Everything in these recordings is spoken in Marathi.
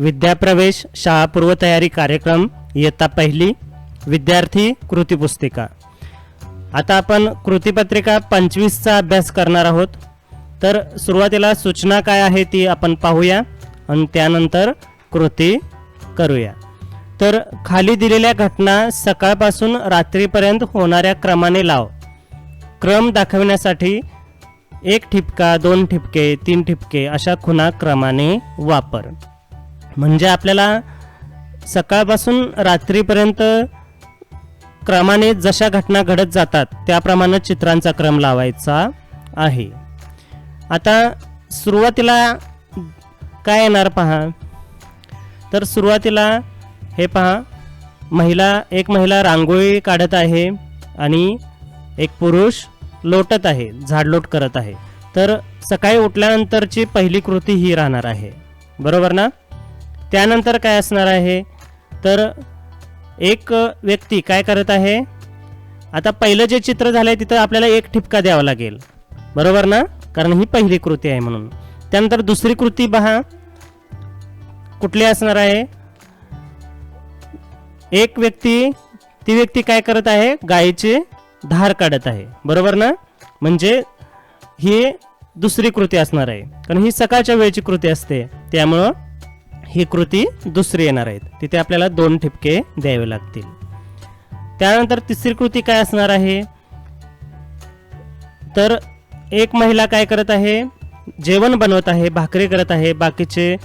विद्याप्रवेश शाळा पूर्वतयारी कार्यक्रम इयत्ता पहिली विद्यार्थी कृतीपुस्तिका आता आपण कृतीपत्रिका पंचवीसचा अभ्यास करणार आहोत. तर सुरुवातीला सूचना काय आहे ती आपण पाहूया आणि त्यानंतर कृती करूया. तर खाली दिलेल्या घटना सकाळपासून रात्रीपर्यंत होणाऱ्या क्रमाने लाव. क्रम दाखवण्यासाठी एक ठिपका दोन ठिपके तीन ठिपके अशा खुणा क्रमाने वापर. म्हणजे आपल्याला सकाळपासून रात्रीपर्यंत क्रमाने जशा घटना घडत जातात त्याप्रमाणे चित्रांचा क्रम लावायचा आहे. आता सुरुवातीला काय येणार पहा? तर सुरुवातीला हे पहा महिला एक महिला रांगोळी काढत आहे आणि एक पुरुष लोटत आहे झाडलोट करत आहे. तर सकाळी उठल्यानंतरची पहिली कृती ही राहणार आहे. बरोबर ना? त्यानंतर काय असणार आहे? तर एक व्यक्ती काय करत आहे? आता पहिलं जे चित्र झालंय तिथं आपल्याला एक ठिपका द्यावा लागेल. बरोबर ना? कारण ही पहिली कृती आहे म्हणून. त्यानंतर दुसरी कृती पहा कुठली असणार आहे? एक व्यक्ती ती व्यक्ती काय करत आहे? गायीचे धार काढत आहे. बरोबर ना? म्हणजे ही दुसरी कृती असणार आहे. कारण ही सकाळच्या वेळची कृती असते. त्यामुळं ही कृती दुसरी येणार आहेत. तिथे आपल्याला दोन ठिपके द्यावे लागतील. त्यानंतर तिसरी कृती काय असणार आहे? तर एक महिला काय करत आहे? जेवण बनवत आहे भाकरी करत आहे बाकीचे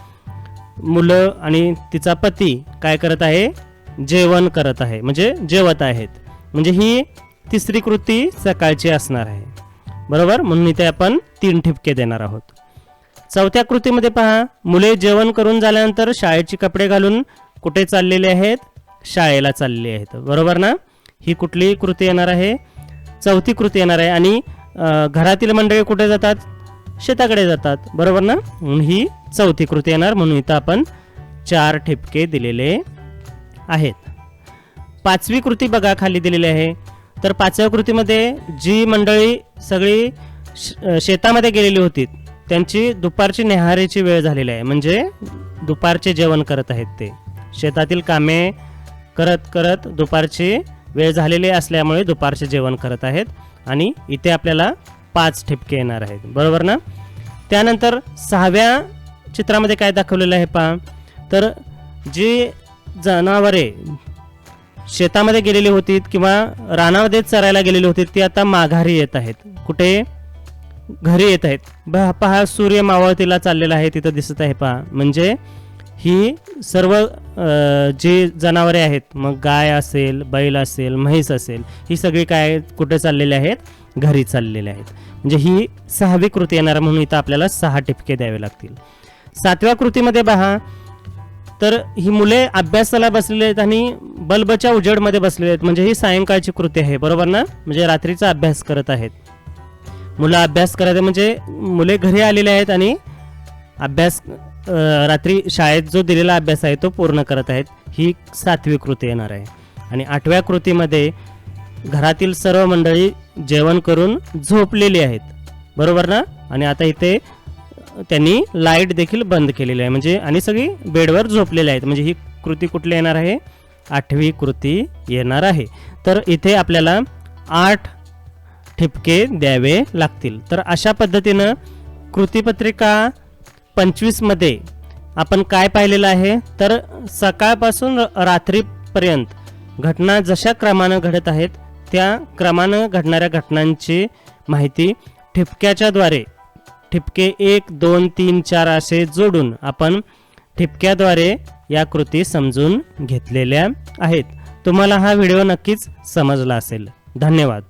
मुलं आणि तिचा पती काय करत आहे? जेवण करत आहे म्हणजे जेवत आहेत. म्हणजे ही तिसरी कृती सकाळची असणार आहे. बरोबर? म्हणून इथे आपण तीन ठिपके देणार आहोत. चौथ्या कृतीमध्ये पहा. मुले जेवण करून झाल्यानंतर शाळेची कपडे घालून कुठे चाललेले आहेत? शाळेला चाललेले आहेत. बरोबर ना? ही कुठली कृती येणार आहे. चौथी कृती येणार आहे. आणि घरातील मंडळी कुठे जातात? शेताकडे जातात. बरोबर ना? म्हणून ही चौथी कृती येणार. म्हणून इथं आपण चार ठिपके दिलेले आहेत. पाचवी कृती बघा खाली दिलेली आहे. तर पाचव्या कृतीमध्ये जी मंडळी सगळी श- शेतामध्ये गेलेली होती त्यांची दुपारची नेहारीची वेळ झालेली आहे. म्हणजे दुपारचे जेवण करत आहेत ते. शेतातील कामे करत करत दुपारची वेळ झालेली असल्यामुळे दुपारचे जेवण करत आहेत आणि इथे आपल्याला पाच ठिपके येणार आहेत. बरोबर ना? त्यानंतर सहाव्या चित्रामध्ये काय दाखवलेलं आहे पहा. तर जी जनावरे शेतामध्ये गेलेली होती किंवा रानामध्ये चरायला गेलेली होती ती आता माघारी येत आहेत. कुठे? घरी येत आहेत. ब- पहा सूर्य मावळतीला चाललेला आहे तिथं दिसत आहे पहा. म्हणजे ही सर्व जी जनावरे आहेत मग गाय असेल बैल असेल म्हैस असेल ही सगळी काय कुठे चाललेली आहेत? घरी चाललेली आहेत. म्हणजे ही सहावी कृती येणार म्हणून इथं आपल्याला सहा टिपके द्यावे लागतील. सातव्या कृतीमध्ये पहा तर ही मुले अभ्यासाला बसलेली आहेत आणि बल्बच्या उजेडमध्ये बसलेले आहेत. म्हणजे ही सायंकाळची कृती आहे बरोबर ना? म्हणजे रात्रीचा अभ्यास करत आहेत. मुलं अभ्यास करत म्हणजे मुले घरी आलेले आहेत आणि अभ्यास रात्री शाळेत जो दिलेला अभ्यास आहे तो पूर्ण करत आहेत. ही सातवी कृती येणार आहे. आणि आठव्या कृतीमध्ये घरातील सर्व मंडळी जेवण करून झोपलेली आहेत. बरोबर ना? आणि आता इथे त्यांनी लाइट देखील बंद केलेली आहे. म्हणजे आणि सगळी बेडवर झोपलेली आहेत. म्हणजे ही कृती कुठली येणार आहे? आठवी कृती येणार आहे. तर इथे आपल्याला आठ ठिपके द्यावे लागतील. तर अशा पद्धतीनं कृतीपत्रिका पंचवीसमध्ये आपण काय पाहिलेलं आहे? तर सकाळपासून र- रात्रीपर्यंत घटना जशा क्रमानं घडत आहेत त्या क्रमानं घडणाऱ्या घटनांची माहिती ठिपक्याच्याद्वारे ठिपके एक दोन तीन चार असे जोडून आपण ठिपक्याद्वारे या कृती समजून घेतलेल्या आहेत. तुम्हाला हा व्हिडिओ नक्कीच समजला असेल. धन्यवाद.